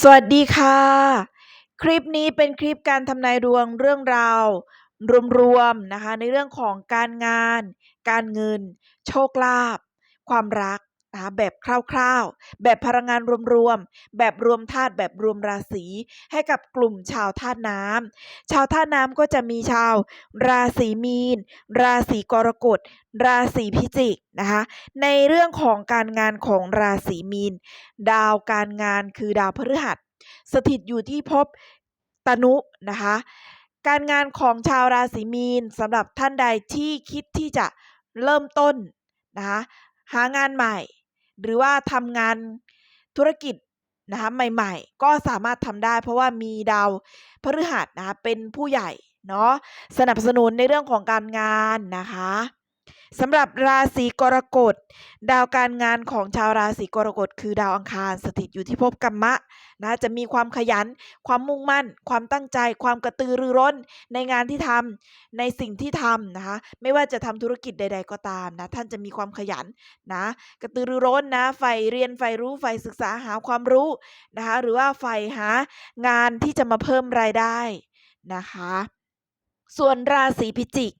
สวัสดีค่ะ คลิปนี้เป็นคลิปการทำนายดวงเรื่องราว รวมๆนะคะ ในเรื่องของการงาน การเงิน โชคลาภความรัก นะคะแบบคร่าวๆ แบบพลังงานรวมๆ แบบรวมธาตุแบบรวมราศีให้กับกลุ่มชาวธาตุน้ำชาวธาตุน้ำก็จะมีชาว ราศีมีน ราศีกรกฎ ราศีพิจิกนะคะ ในเรื่องของการงานของราศีมีน ดาวการงานคือดาวพฤหัส สถิตอยู่ที่ภพตนุนะคะ การงานของชาวราศีมีนสำหรับท่านใดที่คิดที่จะเริ่มต้นนะคะหางานใหม่ หรือว่าทำงานธุรกิจนะคะใหม่ๆ ก็สามารถทำได้เพราะว่ามีดาวพฤหัสนะคะเป็นผู้ใหญ่เนาะสนับสนุนในเรื่องของการงานนะคะ สำหรับราศีกรกฎ ดาวการงานของชาวราศีกรกฎคือดาวอังคารสถิตอยู่ที่ภพกรรมะนะจะมีความขยัน ความมุ่งมั่น ความตั้งใจ ความกระตือรือร้น ในงานที่ทำในสิ่งที่ทำนะคะไม่ว่าจะทำธุรกิจใด ๆ ก็ตามนะท่านจะมีความขยันนะกระตือรือร้นนะใฝ่เรียนใฝ่รู้ใฝ่ศึกษาหาความรู้นะคะหรือว่าใฝ่หางานที่จะมาเพิ่มรายได้นะคะ ส่วนราศีพิจิก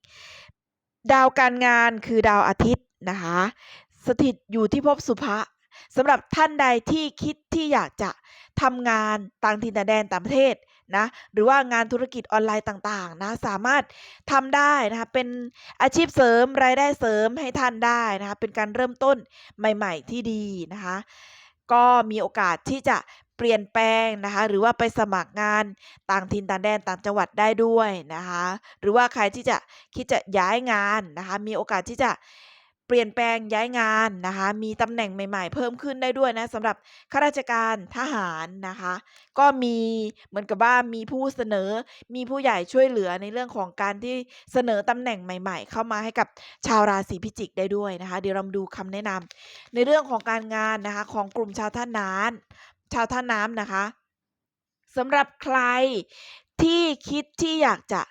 ดาวการงานคือดาวอาทิตย์นะคะ สถิตอยู่ที่ภพสุภะสำหรับท่านใดที่คิดที่อยากจะทำงานต่างถิ่นต่างแดนต่างประเทศนะหรือว่างานธุรกิจออนไลน์ต่างๆนะสามารถทำได้นะคะเป็นอาชีพเสริมรายได้เสริมให้ท่านได้นะคะเป็นการเริ่มต้นใหม่ ๆ ที่ดีนะคะก็มีโอกาสที่จะ เปลี่ยนแปลงนะคะหรือว่าไปสมัครงานต่างถิ่นต่างแดนต่างจังหวัดได้ด้วยนะคะหรือว่าใครที่จะคิดจะย้ายงานนะคะมีโอกาสที่จะเปลี่ยนแปลงย้ายงานนะคะมีตำแหน่งใหม่ ๆ เพิ่มขึ้นได้ด้วยนะสำหรับข้าราชการทหารนะคะก็มีเหมือนกับว่ามีผู้เสนอมีผู้ใหญ่ช่วยเหลือในเรื่องของการที่เสนอตำแหน่งใหม่ ๆ เข้ามาให้กับชาวราศีพิจิกได้ด้วยนะคะเดี๋ยวเราดูคำแนะนำในเรื่องของการงานนะคะของกลุ่มชาวท่าน้ำ ชาวท่าน้ำนะคะสำหรับใครที่คิดที่อยากจะ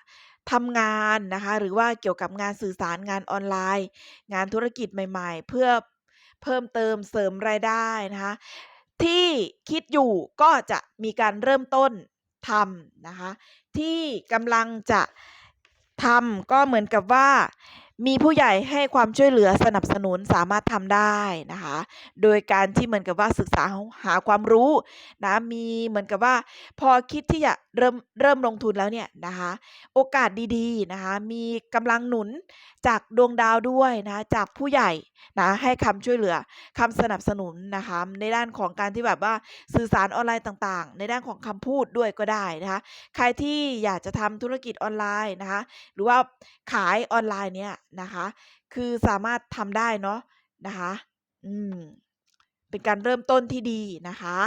ทำงานนะคะ หรือว่าเกี่ยวกับงานสื่อสารงานออนไลน์ งานธุรกิจใหม่ๆ เพื่อเพิ่มเติมเสริมรายได้นะคะ ที่คิดอยู่ก็จะมีการเริ่มต้นทำนะคะ ที่กำลังจะทำก็เหมือนกับว่า มีผู้ใหญ่ให้ความช่วยเหลือสนับสนุนสามารถทำได้นะคะ โดยการที่เหมือนกับว่าศึกษาหาความรู้นะมีเหมือนกับว่า พอคิดที่จะเริ่มเริ่มลงทุนแล้วเนี่ยนะคะ โอกาสดีๆนะคะ มีกำลังหนุนจากดวงดาวด้วยนะ จากผู้ใหญ่นะให้คำช่วยเหลือคำสนับสนุนนะคะ ในด้านของการที่แบบว่าสื่อสารออนไลน์ต่างๆ ในด้านของคำพูดด้วยก็ได้นะคะ ใครที่อยากจะทำธุรกิจออนไลน์นะคะ หรือว่าขายออนไลน์เนี่ยนะคะ คือสามารถทำได้เนาะนะคะ อืม เป็นการเริ่มต้นที่ดีนะคะ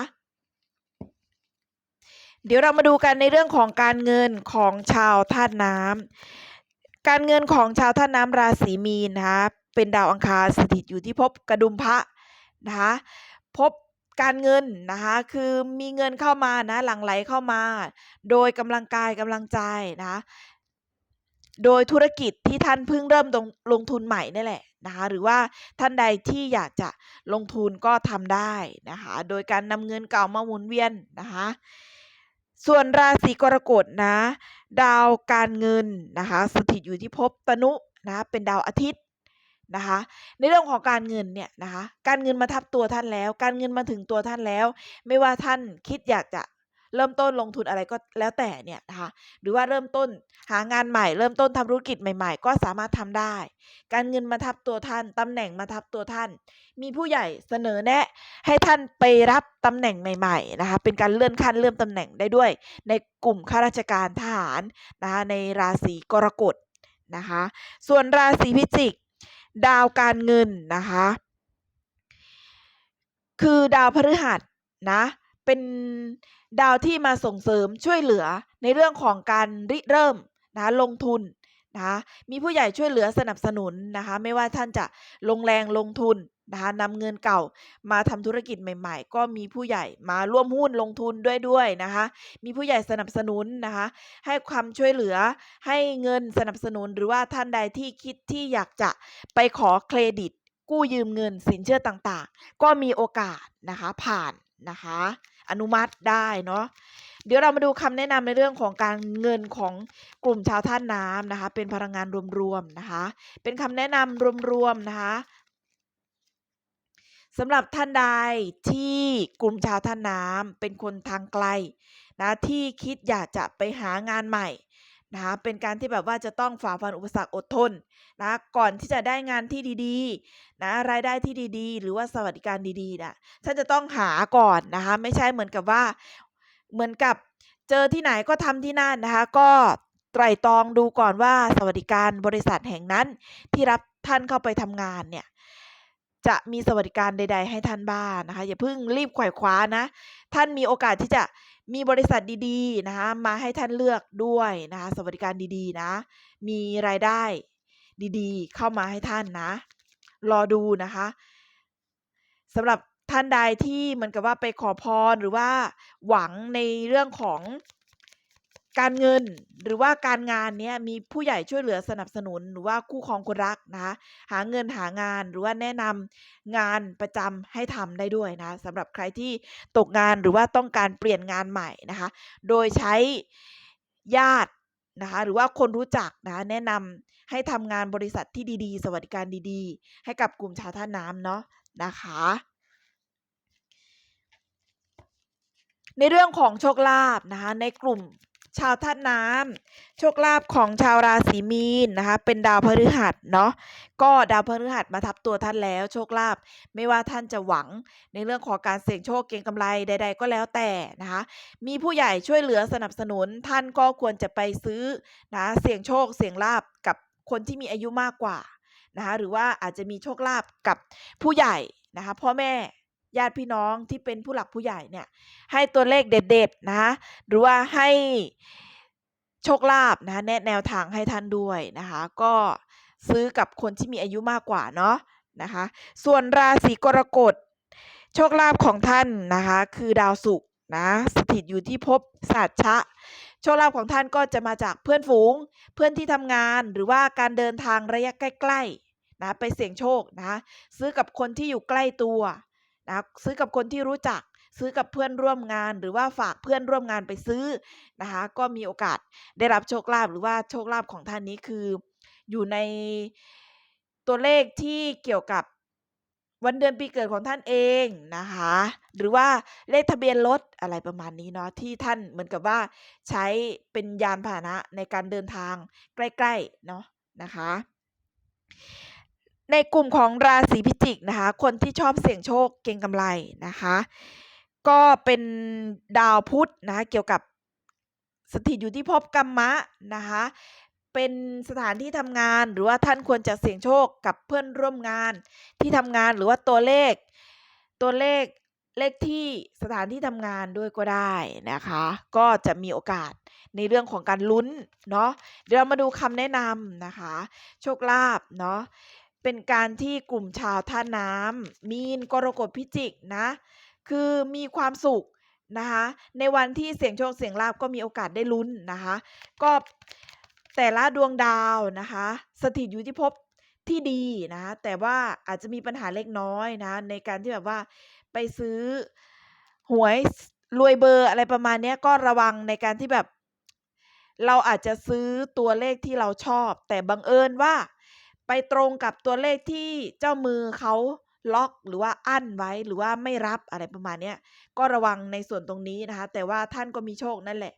เดี๋ยวเรามาดูกันในเรื่องของการเงินของชาวธาตุน้ำการเงินของชาวธาตุน้ำราศีมีนนะคะ เป็นดาวอังคารสถิตอยู่ที่ภพกระดุมพระนะคะพบการเงินนะคะ คือมีเงินเข้ามานะหลั่งไหลเข้ามา โดยกำลังกายกำลังใจนะะ โดยธุรกิจที่ท่านเพิ่งเริ่มลงลงทุนใหม่นี่แหละนะคะหรือว่าท่านใดที่อยากจะลงทุนก็ทำได้นะคะโดยการนำเงินเก่ามาหมุนเวียนนะคะส่วนราศีกรกฎนะ ดาวการเงินนะคะสถิตอยู่ที่ภพตนุนะเป็นดาวอาทิตย์นะคะในเรื่องของการเงินเนี่ยนะคะการเงินมาทับตัวท่านแล้ว การเงินมาถึงตัวท่านแล้ว ไม่ว่าท่านคิดอยากจะ เริ่มต้นลงทุนอะไรก็แล้วแต่เนี่ยนะคะหรือว่าเริ่มต้นหางานใหม่เริ่มต้นทำธุรกิจใหม่ ๆ ก็สามารถทำได้ การเงินมาทับตัวท่านตำแหน่งมาทับตัวท่าน มีผู้ใหญ่เสนอแนะ ให้ท่านไปรับตำแหน่งใหม่ๆนะคะเป็นการเลื่อนขั้นเลื่อนตำแหน่งได้ด้วย ในกลุ่มข้าราชการทหารนะคะในราศีกรกฎนะคะส่วนราศีพิจิก ดาวการเงินนะคะคือดาวพฤหัสนะเป็น ดาวที่มาส่งเสริมช่วยเหลือในเรื่องของการริเริ่มนะลงทุนนะคะมีผู้ใหญ่ช่วยเหลือสนับสนุนนะคะไม่ว่าท่านจะลงแรงลงทุนนะคะนำเงินเก่ามาทำธุรกิจใหม่ ๆ ก็มีผู้ใหญ่มาร่วมหุ้นลงทุนด้วยด้วยนะคะมีผู้ใหญ่สนับสนุนนะคะให้ความช่วยเหลือให้เงินสนับสนุนหรือว่าท่านใดที่คิดที่อยากจะไปขอเครดิต กู้ยืมเงินสินเชื่อต่างๆ ก็มีโอกาสนะคะผ่าน นะคะ อนุมัติได้เนาะเดี๋ยวเรามาดูคำแนะนำในเรื่องของการเงินของกลุ่มชาวธาตุน้ำนะคะ เป็นพลังงานรวมๆนะคะ เป็นคำแนะนำรวมๆนะคะสำหรับท่านใดที่กลุ่มชาวท่าน้ำเป็นคนทางไกลนะที่คิดอยากจะไปหางานใหม่ นะคะเป็นการที่แบบว่าจะต้องฝ่าฟันอุปสรรคอดทนนะก่อนที่จะได้งานที่ดีๆนะรายได้ที่ดีๆ หรือว่าสวัสดิการดีๆนะท่านจะต้องหาก่อนนะคะไม่ใช่เหมือนกับว่าเหมือนกับเจอที่ไหนก็ทำที่นั่นนะคะก็ไตร่ตรองดูก่อนว่าสวัสดิการบริษัทแห่งนั้นที่รับท่านเข้าไปทำงานเนี่ย จะมีสวัสดิการใด ๆ ให้ท่านบ้างนะคะ อย่าเพิ่งรีบขว่คว้านะ ท่านมีโอกาสที่จะมีบริษัทดีๆนะคะมาให้ท่านเลือกด้วยนะคะสวัสดิการดีๆนะ มีรายได้ดีๆ เข้ามาให้ท่านนะ รอดูนะคะสำหรับท่านใดที่เหมือนกับว่าไปขอพรหรือว่าหวังในเรื่องของ การเงินหรือว่าการงานเนี้ยมีผู้ใหญ่ช่วยเหลือสนับสนุนหรือว่าคู่ครองคนรักนะคะหาเงินหางานหรือว่าแนะนำงานประจำให้ทำได้ด้วยนะสำหรับใครที่ตกงานหรือว่าต้องการเปลี่ยนงานใหม่นะคะ โดยใช้ญาตินะคะหรือว่าคนรู้จักนะแนะนำให้ทำงานบริษัทที่ดีๆ สวัสดิการดีๆ ให้กับกลุ่มชาวท่าน้ำเนาะนะคะในเรื่องของโชคลาภนะคะในกลุ่ม ชาวธาตุน้ำโชคลาภของชาวราศีมีนนะคะ เป็นดาวพฤหัสเนาะก็ดาวพฤหัสมาทับตัวท่านแล้ว โชคลาภไม่ว่าท่านจะหวังในเรื่องของการเสี่ยงโชคเก็งกำไรใด ๆ ก็แล้วแต่นะคะ มีผู้ใหญ่ช่วยเหลือสนับสนุนท่านก็ควรจะไปซื้อนะเสี่ยงโชคเสี่ยงลาบกับคนที่มีอายุมากกว่านะคะหรือว่าอาจจะมีโชคลาภกับผู้ใหญ่นะคะพ่อแม่ ญาติพี่น้องที่เป็นผู้หลักผู้ใหญ่เนี่ยให้ตัวเลขเด็ดๆนะหรือว่าให้โชคลาภนะแนะแนวทางให้ท่านด้วยนะคะ ก็ซื้อกับคนที่มีอายุมากกว่าเนาะนะคะ ส่วนราศีกรกฎโชคลาภของท่านนะคะ คือดาวศุกร์นะสถิตอยู่ที่ภพสัตชะ โชคลาภของท่านก็จะมาจากเพื่อนฝูง เพื่อนที่ทำงานหรือว่าการเดินทางระยะใกล้ๆนะไปเสี่ยงโชคนะ ซื้อกับคนที่อยู่ใกล้ตัว นะซื้อกับคนที่รู้จัก ซื้อกับเพื่อนร่วมงาน หรือว่าฝากเพื่อนร่วมงานไปซื้อนะคะก็มีโอกาสได้รับโชคลาภหรือว่าโชคลาภของท่านนี้คือ อยู่ในตัวเลขที่เกี่ยวกับวันเดือนปีเกิดของท่านเองนะคะ หรือว่าเลขทะเบียนรถอะไรประมาณนี้เนาะที่ท่านเหมือนกับว่าใช้เป็นยานพาหนะในการเดินทางใกล้ๆเนาะนะคะ ในกลุ่มของราศีพิจิกนะคะ คนที่ชอบเสี่ยงโชคเก่งกำไรนะคะ ก็เป็นดาวพุธนะคะเกี่ยวกับสถิตอยู่ที่ภพกรรมะนะคะ เป็นสถานที่ทำงานหรือว่าท่านควรจะเสี่ยงโชคกับเพื่อนร่วมงานที่ทำงานหรือว่าตัวเลข ตัวเลขเลขที่สถานที่ทำงานด้วยก็ได้นะคะ ก็จะมีโอกาสในเรื่องของการลุ้นเนาะเดี๋ยวมาดูคำแนะนำนะคะ โชคลาภเนาะ เป็นการที่กลุ่มชาวท่าน้ำมีนกรกฎพิจิกนะ คือมีความสุขนะคะในวันที่เสียงโชคเสียงลาบก็มีโอกาสได้ลุ้นนะคะก็แต่ละดวงดาวนะคะสถิตอยู่ที่ภพที่ดีนะแต่ว่าอาจจะมีปัญหาเล็กน้อยนะในการที่แบบว่าไปซื้อหวยรวยเบอร์อะไรประมาณนี้ก็ระวังในการที่แบบ เราอาจจะซื้อตัวเลขที่เราชอบ แต่บังเอิญว่า ไปตรงกับตัวเลขที่เจ้ามือเขาล็อกหรือว่าอั้นไว้หรือว่าไม่รับอะไรประมาณนี้ก็ระวังในส่วนตรงนี้นะคะ แต่ว่าท่านก็มีโชคนั่นแหละ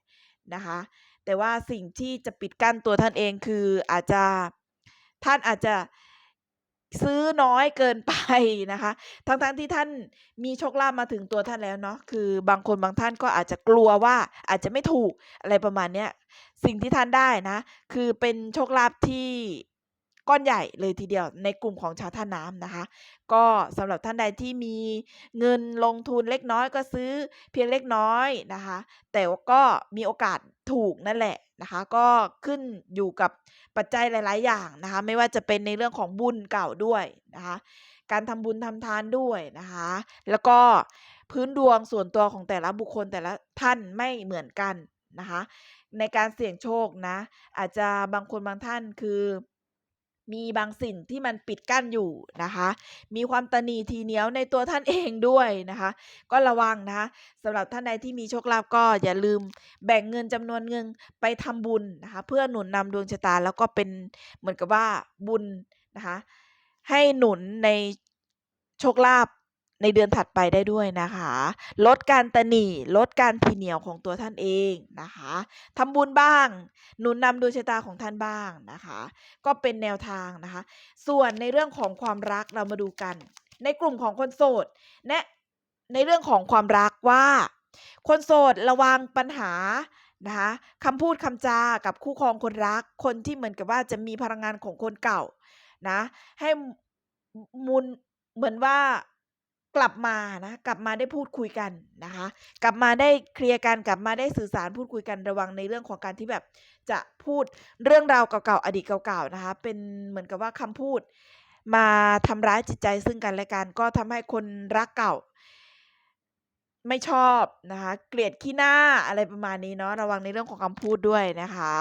นะคะ แต่ว่าสิ่งที่จะปิดกั้นตัวท่านเองคืออาจจะท่านอาจจะซื้อน้อยเกินไปนะคะ ทั้งๆทที่ท่านมีโชคลาภมาถึงตัวท่านแล้วเนาะ คือบางคนบางท่านก็อาจจะกลัวว่าอาจจะไม่ถูกอะไรประมาณนี้สิ่งที่ท่านได้นะ คือเป็นโชคลาภที่ ก้อนใหญ่เลยทีเดียวในกลุ่มของชาวท่าน้ำนะคะ ก็สำหรับท่านใดที่มีเงินลงทุนเล็กน้อยก็ซื้อเพียงเล็กน้อยนะคะ แต่ก็มีโอกาสถูกนั่นแหละนะคะ ก็ขึ้นอยู่กับปัจจัยหลาย ๆ อย่างนะคะ ไม่ว่าจะเป็นในเรื่องของบุญเก่าด้วยนะคะ การทำบุญทำทานด้วยนะคะ แล้วก็พื้นดวงส่วนตัวของแต่ละบุคคลแต่ละท่านไม่เหมือนกันนะคะ ในการเสี่ยงโชคนะ อาจจะบางคนบางท่านคือ มีบางสิ่งที่มันปิดกั้นอยู่นะคะ มีความตนีทีเหนียวในตัวท่านเองด้วยนะคะ ก็ระวังนะคะสำหรับท่านใดที่มีโชคลาภก็อย่าลืมแบ่งเงินจำนวนเงินไปทำบุญนะคะ เพื่อหนุนนำดวงชะตาแล้วก็เป็นเหมือนกับว่าบุญนะคะ ให้หนุนในโชคลาภ ในเดือนถัดไปได้ด้วยนะคะ ลดการตะหนีลดการทีเหนียวของตัวท่านเองนะคะทำบุญบ้างหนุนนำดวงชะตาของท่านบ้างนะคะ ก็เป็นแนวทางนะคะ ส่วนในเรื่องของความรักเรามาดูกัน ในกลุ่มของคนโสดแนะในเรื่องของความรักว่า คนโสดระวังปัญหานะคะคำพูดคำจากับคู่ครองคนรัก คนที่เหมือนกับว่าจะมีพลังงานของคนเก่านะ ให้มุนเหมือนว่า กลับมานะกลับมาได้พูดคุยกันนะคะ กลับมาได้เคลียร์กันกลับมาได้สื่อสารพูดคุยกันระวังในเรื่องของการที่แบบจะพูดเรื่องราวเก่าๆอดีตเก่าๆนะคะ เป็นเหมือนกับว่าคำพูด มาทำร้ายจิตใจซึ่งกันและกันก็ทำให้คนรักเก่า ไม่ชอบนะคะ เกลียดขี้หน้าอะไรประมาณนี้เนาะระวังในเรื่องของคำพูดด้วยนะคะ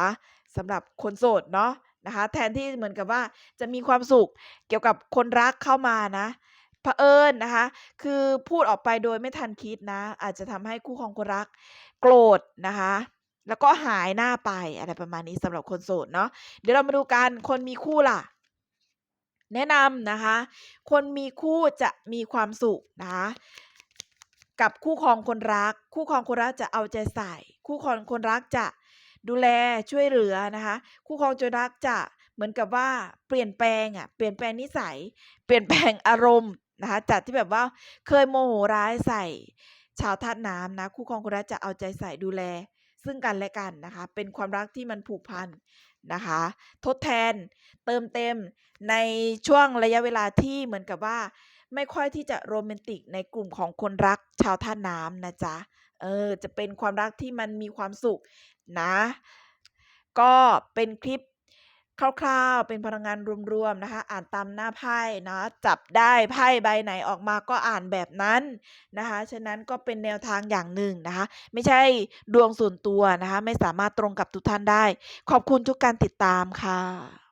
สำหรับคนโสดเนาะนะคะ แทนที่เหมือนกับว่าจะมีความสุขเกี่ยวกับคนรักเข้ามานะ เผอิญนะคะ คือพูดออกไปโดยไม่ทันคิดนะ อาจจะทำให้คู่ครองคนรักโกรธนะคะ แล้วก็หายหน้าไปอะไรประมาณนี้สำหรับคนโสดเนาะเดี๋ยวเรามาดูกันคนมีคู่ล่ะ แนะนำนะคะ คนมีคู่จะมีความสุขนะคะกับคู่ครองคนรัก คู่ครองคนรักจะเอาใจใส่ คู่ครองคนรักจะดูแลช่วยเหลือนะคะ คู่ครองคนรักจะเหมือนกับว่าเปลี่ยนแปลงอะเปลี่ยนแปลงนิสัย เปลี่ยนแปลงอารมณ์ นะคะจากที่แบบว่าเคยโมโหร้ายใส่ชาวธาตุน้ำนะคู่ครองคนรักจะเอาใจใส่ดูแล ซึ่งกันและกันนะคะ เป็นความรักที่มันผูกพันนะคะ ทดแทนเติมเต็มในช่วงระยะเวลาที่เหมือนกับว่า ไม่ค่อยที่จะโรแมนติกในกลุ่มของคนรักชาวท่าน้ำนะจ๊ะเออจะเป็นความรักที่มันมีความสุขนะ ก็เป็นคลิป คร่าวๆ เป็นพลังงานรวมๆนะคะ อ่านตามหน้าไพ่นะจับได้ไพ่ใบไหนออกมาก็อ่านแบบนั้นนะคะ ฉะนั้นก็เป็นแนวทางอย่างหนึ่งนะคะ ไม่ใช่ดวงส่วนตัวนะคะ ไม่สามารถตรงกับทุกท่านได้ ขอบคุณทุกการติดตามค่ะ